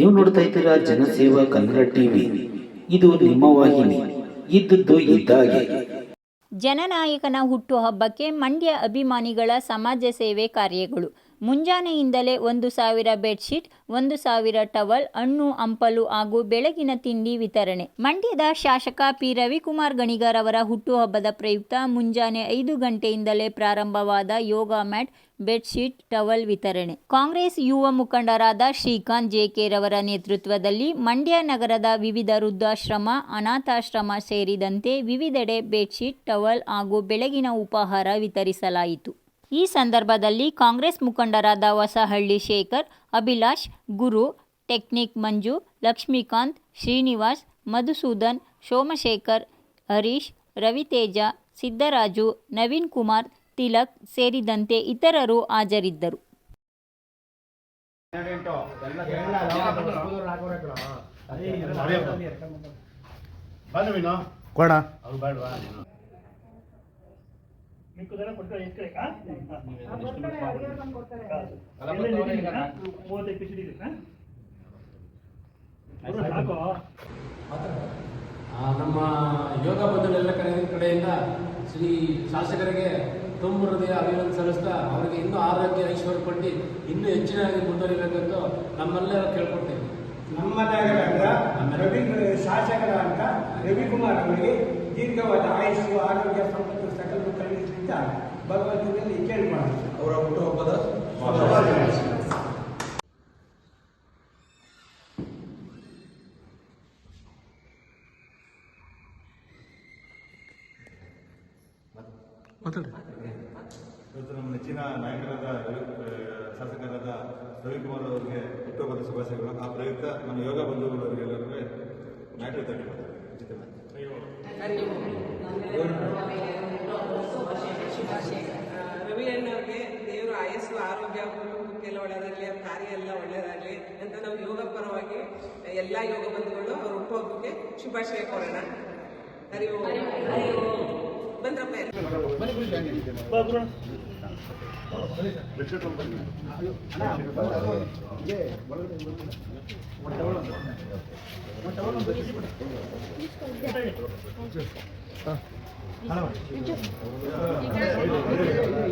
ನೀವು ನೋಡ್ತಾ ಇದ್ದೀರಾ ಜನಸೇವಾ ಕನ್ನಡ ಟಿವಿ. ಇದು ನಿಮ್ಮ ವಾಹಿನಿ. ಇದ್ದದ್ದು ಇದ್ದಾಗೆ. ಜನನಾಯಕನ ಹುಟ್ಟುಹಬ್ಬಕ್ಕೆ ಮಂಡ್ಯ ಅಭಿಮಾನಿಗಳ ಸಮಾಜ ಸೇವೆ ಕಾರ್ಯಗಳು. ಮುಂಜಾನೆಯಿಂದಲೇ ಒಂದು ಸಾವಿರ ಬೆಡ್ಶೀಟ್, ಒಂದು ಸಾವಿರ ಟವಲ್, ಹಣ್ಣು, ಹಂಪಲು ಹಾಗೂ ಬೆಳಗಿನ ತಿಂಡಿ ವಿತರಣೆ. ಮಂಡ್ಯದ ಶಾಸಕ ಪಿ. ರವಿಕುಮಾರ್ ಗಣಿಗಾರ್ ಅವರ ಹುಟ್ಟುಹಬ್ಬದ ಪ್ರಯುಕ್ತ ಮುಂಜಾನೆ ಐದು ಗಂಟೆಯಿಂದಲೇ ಪ್ರಾರಂಭವಾದ ಯೋಗ ಮ್ಯಾಟ್, ಬೆಡ್ಶೀಟ್, ಟವಲ್ ವಿತರಣೆ. ಕಾಂಗ್ರೆಸ್ ಯುವ ಮುಖಂಡರಾದ ಶ್ರೀಕಾಂತ್ ಜೆಕೆ ರವರ ನೇತೃತ್ವದಲ್ಲಿ ಮಂಡ್ಯ ನಗರದ ವಿವಿಧ ವೃದ್ಧಾಶ್ರಮ, ಅನಾಥಾಶ್ರಮ ಸೇರಿದಂತೆ ವಿವಿಧೆಡೆ ಬೆಡ್ಶೀಟ್, ಟವಲ್ ಹಾಗೂ ಬೆಳಗಿನ ಉಪಹಾರ ವಿತರಿಸಲಾಯಿತು. ಈ ಸಂದರ್ಭದಲ್ಲಿ ಕಾಂಗ್ರೆಸ್ ಮುಖಂಡರಾದ ಹೊಸಹಳ್ಳಿ ಶೇಖರ್ ಅಭಿಲಾಷ್ ಗುರು ಟೆಕ್ನಿಕ್ ಮಂಜು ಲಕ್ಷ್ಮೀಕಾಂತ್ ಶ್ರೀನಿವಾಸ್ ಮಧುಸೂದನ್ ಸೋಮಶೇಖರ್ ಹರೀಶ್ ರವಿತೇಜ ಸಿದ್ದರಾಜು ನವೀನ್ ಕುಮಾರ್ ತಿಲಕ್ ಸೇರಿದಂತೆ ಇತರರು ಹಾಜರಿದ್ದರು ಕೊಡ ಅವ್ರು ಬೇಡವಾ ಮಿಕ್ಕದೆಲ್ಲ ಕೊಡ್ತಾರೆ ಎಷ್ಟು ಕಡೆ? ಆ? ಮೂವತ್ತೈದು ಪೀಸ್ ಇಟ್ಟಿದ್ದೀರಾ? ಸಾಕು. ನಮ್ಮ ಯೋಗ ಬಂಧುಗಳೆಲ್ಲ ಕಡೆ ಕಡೆಯಿಂದ ಶ್ರೀ ಶಾಸಕರಿಗೆ ತುಂಬ ಹೃದಯ ಅಭಿನಂದನೆ ಸಲ್ಲಿಸ್ತಾ ಅವರಿಗೆ ಇನ್ನೂ ಆರೋಗ್ಯ ಐಶ್ವರ್ಯ ಪಟ್ಟಿ ಇನ್ನೂ ಹೆಚ್ಚಿನಾಗಿ ಮುಂದುವರಿಬೇಕಂತ ನಮ್ಮೆಲ್ಲರೂ ಕೇಳ್ಕೊಡ್ತೇವೆ ನಮ್ಮ ನಗರದ ರವಿ ಶಾಸಕರ ಅಂತ ರವಿಕುಮಾರ್ ಅವರಿಗೆ ದೀರ್ಘವಾದ ಆಯುಷ್ಯ ಆರೋಗ್ಯ ಸಂಪತ್ತು ಭಗವಂತನಲ್ಲಿ ಕೇಳ್ಕೊಳ್ಳೋಣ ಅವರ ಹುಟ್ಟುಹಬ್ಬದ ಇವತ್ತು ನಮ್ಮ ನೆಚ್ಚಿನ ನಾಯಕರಾದ ರವಿ ಶಾಸಕರಾದ ರವಿಕುಮಾರ್ ಅವರಿಗೆ ಹುಟ್ಟುಹಬ್ಬದ ಶುಭಾಶಯಗಳು. ಆ ಪ್ರಯುಕ್ತ ನಮ್ಮ ಯೋಗ ಬಂಧುಗಳವರಿಗೆಲ್ಲರಿಗೂ ಮ್ಯಾಟ್ ವಿತರಣೆ ರವಿ ಅಣ್ಣವ್ರಿಗೆ ದೇವರು ಆಯಸ್ಸು ಆರೋಗ್ಯ ಕುಟುಂಬಕ್ಕೆಲ್ಲ ಒಳ್ಳೆಯದಾಗಲಿ ಅವ್ರ ಕಾರ್ಯ ಎಲ್ಲ ಒಳ್ಳೆಯದಾಗಲಿ ಅಂತ ನಾವು ಯೋಗ ಪರವಾಗಿ ಎಲ್ಲ ಯೋಗ ಬಂಧುಗಳು ಅವ್ರ ಹುಟ್ಟುಹಬ್ಬಕ್ಕೆ ಶುಭಾಶಯ ಕೊಡೋಣ ಹರಿ ಓಂ. ಹರಿ ಓಂ. ಬಂದ್ರಪ್ಪ ಎಲ್ಲ.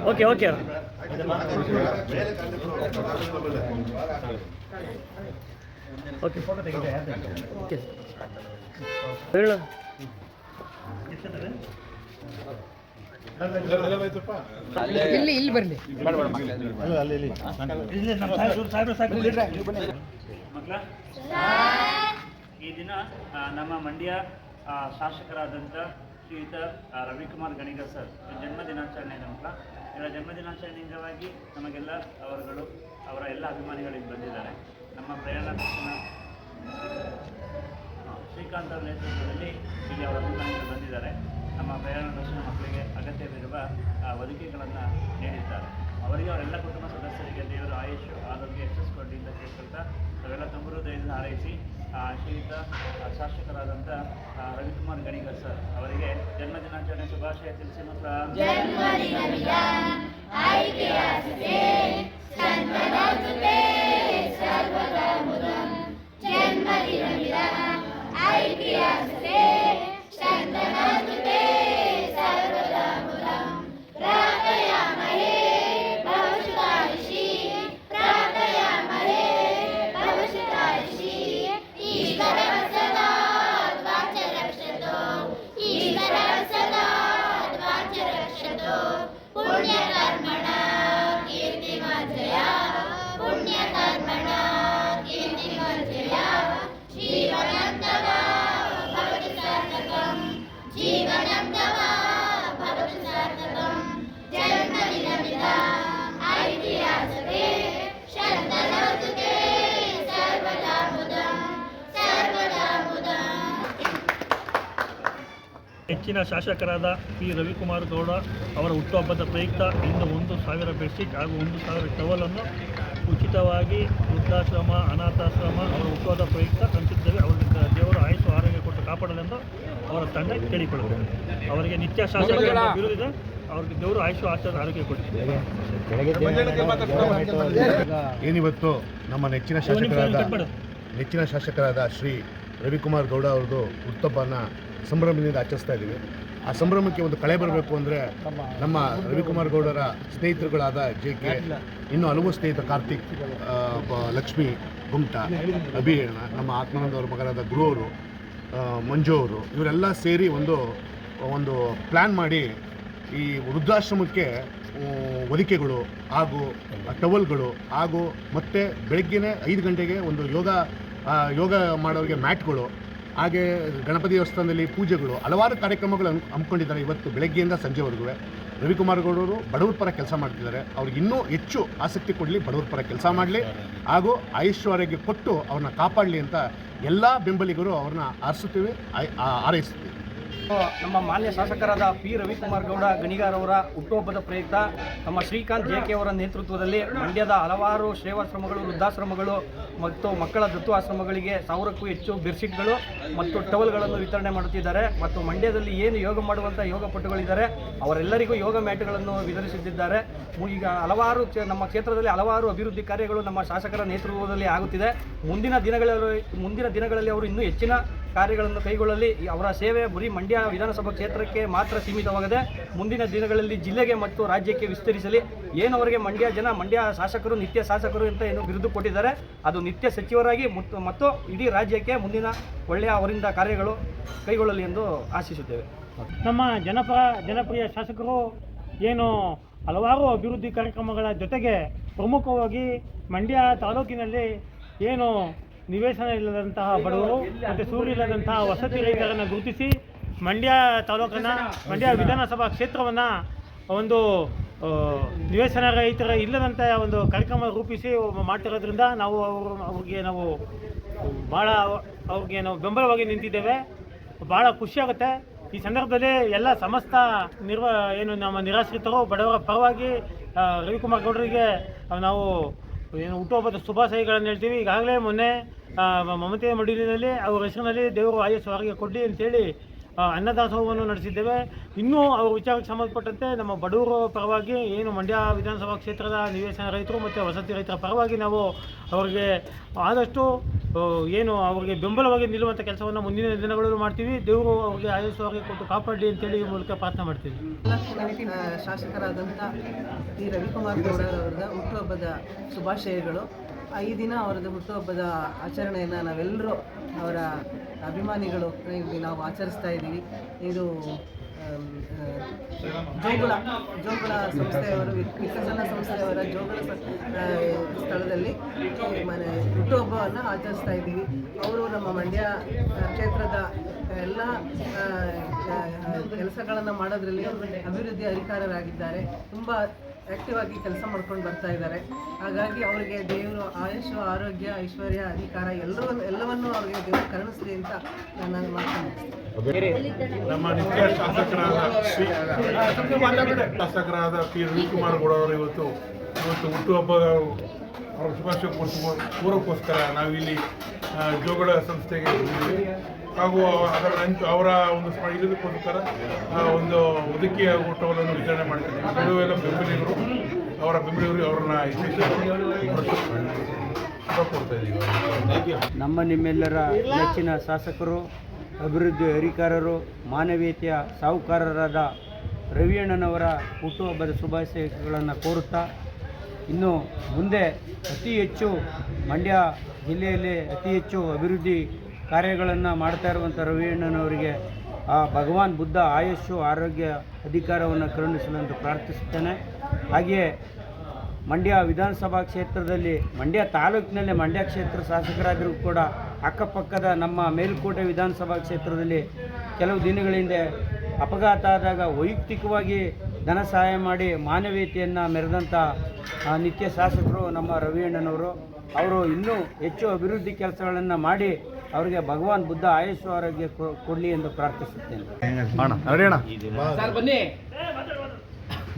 Okay okay. ಓಕೆ ಹೇಳು. ಇಲ್ಲಿ ಸಾಕು. ಮಕ್ಕಳ ಈ ದಿನ ನಮ್ಮ ಮಂಡ್ಯ ಶಾಸಕರಾದಂಥ ಶ್ರೀಯುತ ರವಿಕುಮಾರ್ ಗಣಿಗ ಸರ್ ಜನ್ಮ ದಿನಾಚರಣೆ ಇದೆ ಮಕ್ಕಳ. ಇವರ ಜನ್ಮ ದಿನಾಚರಣೆ ಅಂಗವಾಗಿ ನಮಗೆಲ್ಲ ಅವರುಗಳು, ಅವರ ಎಲ್ಲ ಅಭಿಮಾನಿಗಳಿಗೆ ಇಲ್ಲಿ ಬಂದಿದ್ದಾರೆ. ನಮ್ಮ ಪ್ರಯಾಣ ಶ್ರೀಕಾಂತ್ ಅವರ ನೇತೃತ್ವದಲ್ಲಿ ಇಲ್ಲಿ ಅವರ ಅಭಿಮಾನಿಗಳು ಬಂದಿದ್ದಾರೆ. ನಮ್ಮ ಪ್ರಯಾಣ ದರ್ಶನ ಮಕ್ಕಳಿಗೆ ಅಗತ್ಯವಿರುವ ಒದಗಿಗಳನ್ನು ನೀಡಿದ್ದಾರೆ. ಅವರಿಗೆ ಅವರೆಲ್ಲ ಕುಟುಂಬ ಸದಸ್ಯರಿಗೆ ದೇವರು ಆಯುಷ್, ಆರೋಗ್ಯ ಯಶಸ್ಕೊಡ್ಲಿ ಅಂತ ಕೇಳ್ಕೊಳ್ತಾ ಅವೆಲ್ಲ ತುಂಬ ಹೃದಯದಿಂದ ಹಾರೈಸಿ ಶ್ರೀಯುತ ಶಾಸಕರಾದಂಥ ರವಿಕುಮಾರ್ ಗಣಿಗರ್ ಸರ್ ಅವರಿಗೆ ಜನ್ಮ ದಿನಾಚರಣೆ ಶುಭಾಶಯ ತಿಳಿಸಿ ಮಾತ್ರ. ಹೆಚ್ಚಿನ ಶಾಸಕರಾದ ಪಿ. ರವಿಕುಮಾರ್ ಗೌಡ ಅವರ ಹುಟ್ಟುಹಬ್ಬದ ಪ್ರಯುಕ್ತ ಇಂದು ಒಂದು ಸಾವಿರ ಬೆಡ್ಶೀಟ್ ಹಾಗೂ ಒಂದು ಸಾವಿರ ಟವಲನ್ನು ಉಚಿತವಾಗಿ ವೃದ್ಧಾಶ್ರಮ ಅನಾಥಾಶ್ರಮ ಅವರ ಹುಟ್ಟುಹಬ್ಬದ ಪ್ರಯುಕ್ತ ಹಂಚಿದ್ದೇವೆ. ಅವರಿಗೆ ದೇವರು ಆಯಸ್ಸು ಆರೋಗ್ಯ ಕೊಟ್ಟು ಕಾಪಾಡಲೆಂದು ಅವರ ತಂಡ ಕೇಳಿಕೊಳ್ಳುತ್ತದೆ. ಅವರಿಗೆ ನಿತ್ಯ ಶಾಸಕರ ಬಿರುದಿದೆ. ಅವ್ರಿಗೆ ದೇವರು ಆಯುಷು ಆಚಾರ ಆರೋಗ್ಯ ಕೊಡ್ತೀವಿ ಏನಿವತ್ತು ನಮ್ಮ ನೆಚ್ಚಿನ ಶಾಸಕರಾದ ನೆಚ್ಚಿನ ಶಾಸಕರಾದ ಶ್ರೀ ರವಿಕುಮಾರ್ ಗೌಡ ಅವ್ರದ್ದು ಹುಟ್ಟುಹಬ್ಬನ ಸಂಭ್ರಮದಿಂದ ಆಚರಿಸ್ತಾ ಇದ್ದೀವಿ. ಆ ಸಂಭ್ರಮಕ್ಕೆ ಒಂದು ಕಳೆ ಬರಬೇಕು ಅಂದರೆ ನಮ್ಮ ರವಿಕುಮಾರ್ ಗೌಡರ ಸ್ನೇಹಿತರುಗಳಾದ ಜೆ ಕೆ ಇನ್ನು ಹಲವು ಸ್ನೇಹಿತ ಕಾರ್ತಿಕ್ ಲಕ್ಷ್ಮಿ ಗುಮ್ಟ ಅಭಿ ಅಣ್ಣ, ನಮ್ಮ ಆತ್ಮಾನಂದ ಅವರ ಮಗನಾದ ಗುರು ಅವರು ಮಂಜು ಅವರು ಇವರೆಲ್ಲ ಸೇರಿ ಒಂದು ಒಂದು ಪ್ಲ್ಯಾನ್ ಮಾಡಿ ಈ ವೃದ್ಧಾಶ್ರಮಕ್ಕೆ ಒದಿಕೆಗಳು ಹಾಗೂ ಟವಲ್ಗಳು ಹಾಗೂ ಮತ್ತೆ ಬೆಳಗ್ಗೆನೇ ಐದು ಗಂಟೆಗೆ ಒಂದು ಯೋಗ ಯೋಗ ಮಾಡೋರಿಗೆ ಮ್ಯಾಟ್ಗಳು, ಹಾಗೆ ಗಣಪತಿ ದೇವಸ್ಥಾನದಲ್ಲಿ ಪೂಜೆಗಳು, ಹಲವಾರು ಕಾರ್ಯಕ್ರಮಗಳು ಹಮ್- ಹಮ್ಮಿಕೊಂಡಿದ್ದಾರೆ ಇವತ್ತು ಬೆಳಗ್ಗೆಯಿಂದ ಸಂಜೆವರೆಗೂ. ರವಿಕುಮಾರ್ ಗೌಡರು ಬಡವರ ಪರ ಕೆಲಸ ಮಾಡ್ತಿದ್ದಾರೆ. ಅವ್ರಿಗೆ ಇನ್ನೂ ಹೆಚ್ಚು ಆಸಕ್ತಿ ಕೊಡಲಿ, ಬಡವರ ಪರ ಕೆಲಸ ಮಾಡಲಿ, ಹಾಗೂ ಐಶ್ವರ್ಯಕ್ಕೆ ಕೊಟ್ಟು ಅವ್ರನ್ನ ಕಾಪಾಡಲಿ ಅಂತ ಎಲ್ಲ ಬೆಂಬಲಿಗರು ಅವ್ರನ್ನ ಆರಿಸುತ್ತೀವಿ ಹಾರೈಸ್ತೀವಿ ನಮ್ಮ ಮಾನ್ಯ ಶಾಸಕರಾದ ಪಿ. ರವಿಕುಮಾರ್ ಗೌಡ, ಗಣಿಗಾರ್ ಅವರ ಹುಟ್ಟುಹಬ್ಬದ ಪ್ರಯುಕ್ತ ನಮ್ಮ ಶ್ರೀಕಾಂತ್ ಜೆ. ಕೆ. ಅವರ ನೇತೃತ್ವದಲ್ಲಿ ಮಂಡ್ಯದ ಹಲವಾರು ಸೇವಾಶ್ರಮಗಳು ವೃದ್ಧಾಶ್ರಮಗಳು ಮತ್ತು ಮಕ್ಕಳ ದತ್ತು ಆಶ್ರಮಗಳಿಗೆ ಸಾವಿರಕ್ಕೂ ಹೆಚ್ಚು ಬೆಡ್ಶೀಟ್ಗಳು ಮತ್ತು ಟವಲ್ಗಳನ್ನು ವಿತರಣೆ ಮಾಡುತ್ತಿದ್ದಾರೆ. ಮತ್ತು ಮಂಡ್ಯದಲ್ಲಿ ಏನು ಯೋಗ ಮಾಡುವಂಥ ಯೋಗ ಪಟುಗಳಿದ್ದಾರೆ, ಅವರೆಲ್ಲರಿಗೂ ಯೋಗ ಮ್ಯಾಟ್ಗಳನ್ನು ವಿತರಿಸುತ್ತಿದ್ದಾರೆ. ಈಗ ಹಲವಾರು ನಮ್ಮ ಕ್ಷೇತ್ರದಲ್ಲಿ ಹಲವಾರು ಅಭಿವೃದ್ಧಿ ಕಾರ್ಯಗಳು ನಮ್ಮ ಶಾಸಕರ ನೇತೃತ್ವದಲ್ಲಿ ಆಗುತ್ತಿದೆ. ಮುಂದಿನ ದಿನಗಳಲ್ಲಿ ಮುಂದಿನ ದಿನಗಳಲ್ಲಿ ಅವರು ಇನ್ನೂ ಹೆಚ್ಚಿನ ಕಾರ್ಯಗಳನ್ನು ಕೈಗೊಳ್ಳಲಿ. ಅವರ ಸೇವೆ ಬರೀ ಮಂಡ್ಯ ವಿಧಾನಸಭಾ ಕ್ಷೇತ್ರಕ್ಕೆ ಮಾತ್ರ ಸೀಮಿತವಾಗದೆ ಮುಂದಿನ ದಿನಗಳಲ್ಲಿ ಜಿಲ್ಲೆಗೆ ಮತ್ತು ರಾಜ್ಯಕ್ಕೆ ವಿಸ್ತರಿಸಲಿ. ಏನು ಅವರಿಗೆ ಮಂಡ್ಯ ಜನ, ಮಂಡ್ಯ ಶಾಸಕರು, ನಿತ್ಯ ಶಾಸಕರು ಅಂತ ಏನು ಬಿರುದು ಕೊಟ್ಟಿದ್ದಾರೆ. ಅದು ನಿತ್ಯ ಸಚಿವರಾಗಿ ಮತ್ತು ಇಡೀ ರಾಜ್ಯಕ್ಕೆ ಮುಂದಿನ ಒಳ್ಳೆಯ ಅವರಿಂದ ಕಾರ್ಯಗಳು ಕೈಗೊಳ್ಳಲಿ ಎಂದು ಆಶಿಸುತ್ತೇವೆ. ನಮ್ಮ ಜನಪರ ಜನಪ್ರಿಯ ಶಾಸಕರು ಏನು ಹಲವಾರು ಅಭಿವೃದ್ಧಿ ಕಾರ್ಯಕ್ರಮಗಳ ಜೊತೆಗೆ ಪ್ರಮುಖವಾಗಿ ಮಂಡ್ಯ ತಾಲೂಕಿನಲ್ಲಿ ಏನು ನಿವೇಶನ ಇಲ್ಲದಂತಹ ಬಡವರು ಮತ್ತು ಸೂರ್ಯ ಇಲ್ಲದಂತಹ ವಸತಿ ರೈತರನ್ನು ಗುರುತಿಸಿ ಮಂಡ್ಯ ತಾಲೂಕಿನ ಮಂಡ್ಯ ವಿಧಾನಸಭಾ ಕ್ಷೇತ್ರವನ್ನು ಒಂದು ನಿವೇಶನ ರೈತರ ಇಲ್ಲದಂಥ ಒಂದು ಕಾರ್ಯಕ್ರಮ ರೂಪಿಸಿ ಮಾಡ್ತಿರೋದ್ರಿಂದ ನಾವು ಅವರು, ಅವ್ರಿಗೆ ನಾವು ಭಾಳ ಅವ್ರಿಗೆ ನಾವು ಬೆಂಬಲವಾಗಿ ನಿಂತಿದ್ದೇವೆ. ಭಾಳ ಖುಷಿಯಾಗುತ್ತೆ ಈ ಸಂದರ್ಭದಲ್ಲಿ ಎಲ್ಲ ಸಮಸ್ತ ನಿರ್ವ, ಏನು ನಮ್ಮ ನಿರಾಶ್ರಿತರು, ಬಡವರ ಪರವಾಗಿ ರವಿಕುಮಾರ್ ಗೌಡರಿಗೆ ನಾವು ಏನು ಹುಟ್ಟುಹಬ್ಬದ ಶುಭಾಶಯಗಳನ್ನು ಹೇಳ್ತೀವಿ. ಈಗಾಗಲೇ ಮೊನ್ನೆ ಮಮತೆ ಮಮತೆಯ ಮಡಿಲಿನಲ್ಲಿ, ಅವ್ರ ಹೆಸರಿನಲ್ಲಿ ದೇವರು ಆಯಸ್ಸು ಹೊರಗೆ ಕೊಡಲಿ ಅಂತೇಳಿ ಅನ್ನದಾಸೋಹವನ್ನು ನಡೆಸಿದ್ದೇವೆ. ಇನ್ನೂ ಅವ್ರ ವಿಚಾರಕ್ಕೆ ಸಂಬಂಧಪಟ್ಟಂತೆ ನಮ್ಮ ಬಡವರ ಪರವಾಗಿ ಏನು ಮಂಡ್ಯ ವಿಧಾನಸಭಾ ಕ್ಷೇತ್ರದ ನಿವೇಶನ ರೈತರು ಮತ್ತು ವಸತಿ ರೈತರ ಪರವಾಗಿ ನಾವು ಅವರಿಗೆ ಆದಷ್ಟು ಏನು ಅವರಿಗೆ ಬೆಂಬಲವಾಗಿ ನಿಲ್ಲುವಂಥ ಕೆಲಸವನ್ನು ಮುಂದಿನ ದಿನಗಳಲ್ಲೂ ಮಾಡ್ತೀವಿ. ದೇವರು ಅವರಿಗೆ ಆಯಸ್ಸು ಕೊಟ್ಟು ಕಾಪಾಡಲಿ ಅಂತೇಳಿ ಈ ಮೂಲಕ ಪ್ರಾರ್ಥನೆ ಮಾಡ್ತೀವಿ. ಆ, ಶಾಸಕರಾದಂಥ ಈ ರವಿಕುಮಾರ್ ಗೌಡರವ್ರದ ಹುಟ್ಟುಹಬ್ಬದ ಶುಭಾಶಯಗಳು. ಆ, ಈ ದಿನ ಅವರದ್ದು ಹುಟ್ಟುಹಬ್ಬದ ಆಚರಣೆಯನ್ನು ನಾವೆಲ್ಲರೂ ಅವರ ಅಭಿಮಾನಿಗಳು ಇಲ್ಲಿ ನಾವು ಆಚರಿಸ್ತಾ ಇದ್ದೀವಿ. ಇದು ಜೋಗುಳ ಜೋಗುಳ ಸಂಸ್ಥೆಯವರು ವಿಕಸನ ಸಂಸ್ಥೆಯವರ ಜೋಗುಳ ಸ್ಥಳದಲ್ಲಿ ಮನೆ, ಹುಟ್ಟುಹಬ್ಬವನ್ನು ಆಚರಿಸ್ತಾ ಇದ್ದೀವಿ. ಅವರು ನಮ್ಮ ಮಂಡ್ಯ ಕ್ಷೇತ್ರದ ಎಲ್ಲ ಕೆಲಸಗಳನ್ನು ಮಾಡೋದ್ರಲ್ಲಿ ಅಭಿವೃದ್ಧಿ ಅಧಿಕಾರರಾಗಿದ್ದಾರೆ. ತುಂಬ ಆ್ಯಕ್ಟಿವ್ ಆಗಿ ಕೆಲಸ ಮಾಡ್ಕೊಂಡು ಬರ್ತಾ ಇದ್ದಾರೆ. ಹಾಗಾಗಿ ಅವರಿಗೆ ದೇವರು ಆಯುಷ್, ಆರೋಗ್ಯ, ಐಶ್ವರ್ಯ, ಅಧಿಕಾರ ಎಲ್ಲರೂ ಎಲ್ಲವನ್ನೂ ಅವರಿಗೆ ದೇವರು ಕರುಣಿಸಲಿ ಅಂತ ನಾನು ಮಾತನಾಡ್ತೀನಿ ನಮ್ಮ ನಿತ್ಯ ಶಾಸಕರಾದ ಶಾಸಕರಾದ ಪಿ ರವಿಕುಮಾರ್ ಗೌಡ ಅವರು ಇವತ್ತು ಇವತ್ತು ಹುಟ್ಟುಹಬ್ಬ ಅವರ ಶುಭಾಶಯ ಕೋರಿಸುವ ಕೋರೋಕ್ಕೋಸ್ಕರ ನಾವಿಲ್ಲಿ ಜೋಗಡ ಸಂಸ್ಥೆಗೆ ಹಾಗೂ ಅದರ ನಂತರ ಅವರ ಒಂದು ಇದಕ್ಕೆ ಇದಕ್ಕೋಸ್ಕರ ಒಂದು ಒದಕಿಯ ಊಟವನ್ನು ವಿತರಣೆ ಮಾಡ್ತೀವಿ ಎಲ್ಲ ಬೆಂಬಲಿಗರು, ಅವರ ಬೆಂಬಲಿಗರು ಅವರನ್ನ ನಮ್ಮ ನಿಮ್ಮೆಲ್ಲರ ನೆಚ್ಚಿನ ಶಾಸಕರು, ಅಭಿವೃದ್ಧಿ ಹರಿಕಾರರು ಮಾನವೀಯತೆಯ ಸಾಹುಕಾರರಾದ ರವಿಯಣ್ಣನವರ ಹುಟ್ಟುಹಬ್ಬದ ಶುಭಾಶಯಗಳನ್ನು ಕೋರುತ್ತಾ, ಇನ್ನು ಮುಂದೆ ಅತಿ ಹೆಚ್ಚು ಮಂಡ್ಯ ಜಿಲ್ಲೆಯಲ್ಲಿ ಅತಿ ಹೆಚ್ಚು ಅಭಿವೃದ್ಧಿ ಕಾರ್ಯಗಳನ್ನು ಮಾಡ್ತಾ ಇರುವಂಥ ರವಿಯಣ್ಣನವರಿಗೆ ಆ ಭಗವಾನ್ ಬುದ್ಧ ಆಯುಷ್ಯು ಆರೋಗ್ಯ ಅಧಿಕಾರವನ್ನು ಕರುಣಿಸಲೆಂದು ಪ್ರಾರ್ಥಿಸುತ್ತೇನೆ. ಹಾಗೆಯೇ ಮಂಡ್ಯ ವಿಧಾನಸಭಾ ಕ್ಷೇತ್ರದಲ್ಲಿ, ಮಂಡ್ಯ ತಾಲೂಕಿನಲ್ಲಿ ಮಂಡ್ಯ ಕ್ಷೇತ್ರ ಶಾಸಕರಾದರೂ ಕೂಡ ಅಕ್ಕಪಕ್ಕದ ನಮ್ಮ ಮೇಲುಕೋಟೆ ವಿಧಾನಸಭಾ ಕ್ಷೇತ್ರದಲ್ಲಿ ಕೆಲವು ದಿನಗಳ ಹಿಂದೆ ಅಪಘಾತ ಆದಾಗ ವೈಯಕ್ತಿಕವಾಗಿ ಧನ ಸಹಾಯ ಮಾಡಿ ಮಾನವೀಯತೆಯನ್ನು ಮೆರೆದಂಥ ನಿತ್ಯ ಶಾಸಕರು ನಮ್ಮ ರವಿಯಣ್ಣನವರು. ಅವರು ಇನ್ನೂ ಹೆಚ್ಚು ಅಭಿವೃದ್ಧಿ ಕೆಲಸಗಳನ್ನು ಮಾಡಿ ಅವರಿಗೆ ಭಗವಾನ್ ಬುದ್ಧ ಆಯುಷ್ ಆರೋಗ್ಯ ಕೊ- ಕೊಡಲಿ ಎಂದು ಪ್ರಾರ್ಥಿಸುತ್ತೇನೆ. ಬನ್ನಿ.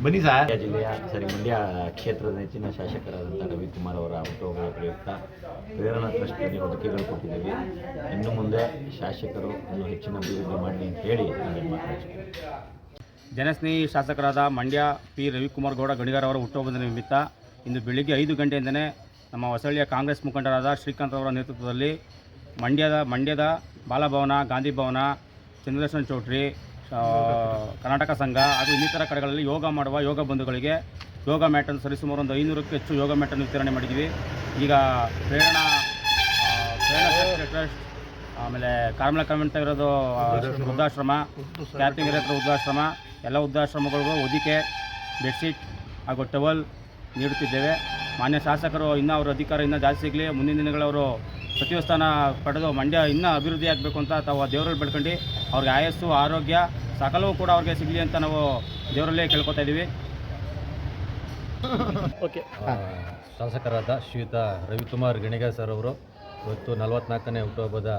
ಸರ್. ಮಂಡ್ಯ ಜಿಲ್ಲೆಯ ಸರಿ ಮಂಡ್ಯ ಕ್ಷೇತ್ರದ ನೆಚ್ಚಿನ ಶಾಸಕರಾದಂಥ ರವಿಕುಮಾರ್ ಅವರ ಹುಟ್ಟುಹಬ್ಬದ ಪ್ರಯುಕ್ತ ಪ್ರೇರಣಾ ಟ್ರಸ್ಟ್ನಲ್ಲಿ ಒದಗಿಗಳು ಕೊಟ್ಟಿದ್ದೀವಿ. ಇನ್ನು ಮುಂದೆ ಶಾಸಕರು ಇನ್ನು ಹೆಚ್ಚಿನ ಅಭಿವೃದ್ಧಿ ಮಾಡಲಿ ಅಂತ ಹೇಳಿ ಜನಸ್ನೇಹಿ ಶಾಸಕರಾದ ಮಂಡ್ಯ ಪಿ. ರವಿಕುಮಾರ್ ಗೌಡ ಗಣಿಗಾರ್ ಅವರ ಹುಟ್ಟುಹಬ್ಬದ ನಿಮಿತ್ತ ಇಂದು ಬೆಳಿಗ್ಗೆ ಐದು ಗಂಟೆಯಿಂದಲೇ ನಮ್ಮ ಹೊಸಳ್ಳಿಯ ಕಾಂಗ್ರೆಸ್ ಮುಖಂಡರಾದ ಶ್ರೀಕಾಂತ್ ಅವರ ನೇತೃತ್ವದಲ್ಲಿ ಮಂಡ್ಯದ ಮಂಡ್ಯದ ಬಾಲಭವನ ಗಾಂಧಿ ಭವನ ಚಂದ್ರದರ್ಶನ್ ಚೌಟ್ರಿ ಕರ್ನಾಟಕ ಸಂಘ ಹಾಗೂ ಇನ್ನಿತರ ಕಡೆಗಳಲ್ಲಿ ಯೋಗ ಮಾಡುವ ಯೋಗ ಬಂಧುಗಳಿಗೆ ಯೋಗ ಮ್ಯಾಟನ್ನು ಸರಿಸುಮಾರು ಒಂದು ಐನೂರಕ್ಕೂ ಹೆಚ್ಚು ಯೋಗ ಮ್ಯಾಟನ್ನು ವಿತರಣೆ ಮಾಡಿದ್ದೀವಿ. ಈಗ ಪ್ರೇರಣಾ ಪ್ರೇರಣಾ ಟ್ರಸ್ಟ್ ಆಮೇಲೆ ಕಾರ್ಮಲ ಕಮೆಂಟ್ ಇರೋದು ವೃದ್ಧಾಶ್ರಮ. ಕ್ಯಾಪಿಂಗ್ ಹತ್ರ ವೃದ್ಧಾಶ್ರಮ ಎಲ್ಲ ವೃದ್ಧಾಶ್ರಮಗಳಿಗೂ ಹೊದಿಕೆ ಬೆಡ್ಶೀಟ್ ಹಾಗೂ ಟವಲ್ ನೀಡುತ್ತಿದ್ದೇವೆ. ಮಾನ್ಯ ಶಾಸಕರು ಇನ್ನೂ ಅವರ ಅಧಿಕಾರ ಇನ್ನೂ ಜಾಸ್ತಿ ಸಿಗಲಿ. ಮುಂದಿನ ದಿನಗಳವರು ಸಚಿವ ಸ್ಥಾನ ಪಡೆದು ಮಂಡ್ಯ ಇನ್ನೂ ಅಭಿವೃದ್ಧಿ ಆಗಬೇಕು ಅಂತ ತಾವು ದೇವರಲ್ಲಿ ಬೆಳ್ಕೊಂಡು ಅವ್ರಿಗೆ ಆಯಸ್ಸು ಆರೋಗ್ಯ ಸಕಲವೂ ಕೂಡ ಅವ್ರಿಗೆ ಸಿಗಲಿ ಅಂತ ನಾವು ದೇವರಲ್ಲೇ ಕೇಳ್ಕೊತಾ ಇದ್ದೀವಿ. ಓಕೆ. ಶಾಸಕರಾದ ಶ್ರೀಯುತ ರವಿಕುಮಾರ್ ಗಣಿಗ ಸರ್ ಅವರು ಇವತ್ತು ನಲವತ್ನಾಲ್ಕನೇ ಹುಟ್ಟುಹಬ್ಬದ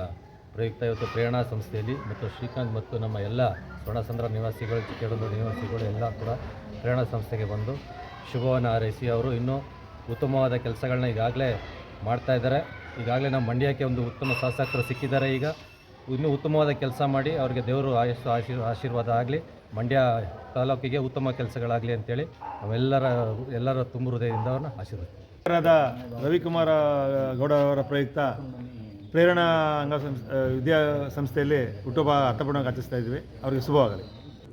ಪ್ರಯುಕ್ತ ಇವತ್ತು ಪ್ರೇರಣಾ ಸಂಸ್ಥೆಯಲ್ಲಿ ಮತ್ತು ಶ್ರೀಕಾಂತ್ ಮತ್ತು ನಮ್ಮ ಎಲ್ಲ ಸ್ವರ್ಣಸಂದ್ರ ನಿವಾಸಿಗಳು ಚಿಕ್ಕಡೂರು ನಿವಾಸಿಗಳು ಎಲ್ಲ ಕೂಡ ಪ್ರೇರಣಾ ಸಂಸ್ಥೆಗೆ ಬಂದು ಶುಭವನ್ನು ಹಾರೈಸಿ. ಅವರು ಇನ್ನೂ ಉತ್ತಮವಾದ ಕೆಲಸಗಳನ್ನ ಈಗಾಗಲೇ ಮಾಡ್ತಾ ಇದ್ದಾರೆ. ಈಗಾಗಲೇ ನಮ್ಮ ಮಂಡ್ಯಕ್ಕೆ ಒಂದು ಉತ್ತಮ ಶಾಸಕರು ಸಿಕ್ಕಿದ್ದಾರೆ ಈಗ. ಇನ್ನೂ ಉತ್ತಮವಾದ ಕೆಲಸ ಮಾಡಿ ಅವರಿಗೆ ದೇವರು ಆಯಸ್ಸು ಆಶೀರ್, ಆಶೀರ್ವಾದ ಆಗಲಿ, ಮಂಡ್ಯ ತಾಲೂಕಿಗೆ ಉತ್ತಮ ಕೆಲಸಗಳಾಗಲಿ ಅಂತೇಳಿ ನಾವೆಲ್ಲರ, ಎಲ್ಲರ ತುಂಬ ಹೃದಯದಿಂದ ಅವ್ರನ್ನ ಆಶೀರ್ವಾದ ರವಿಕುಮಾರ ಗೌಡ ಅವರ ಪ್ರಯುಕ್ತ ಪ್ರೇರಣಾ ಅಂಗ ವಿದ್ಯಾಸಂಸ್ಥೆಯಲ್ಲಿ ಹುಟ್ಟುಹಬ್ಬ ಅರ್ಥಪೂರ್ಣವಾಗಿ ಆಚರಿಸ್ತಾ ಇದ್ವಿ ಅವರಿಗೆ ಶುಭವಾಗಲಿ.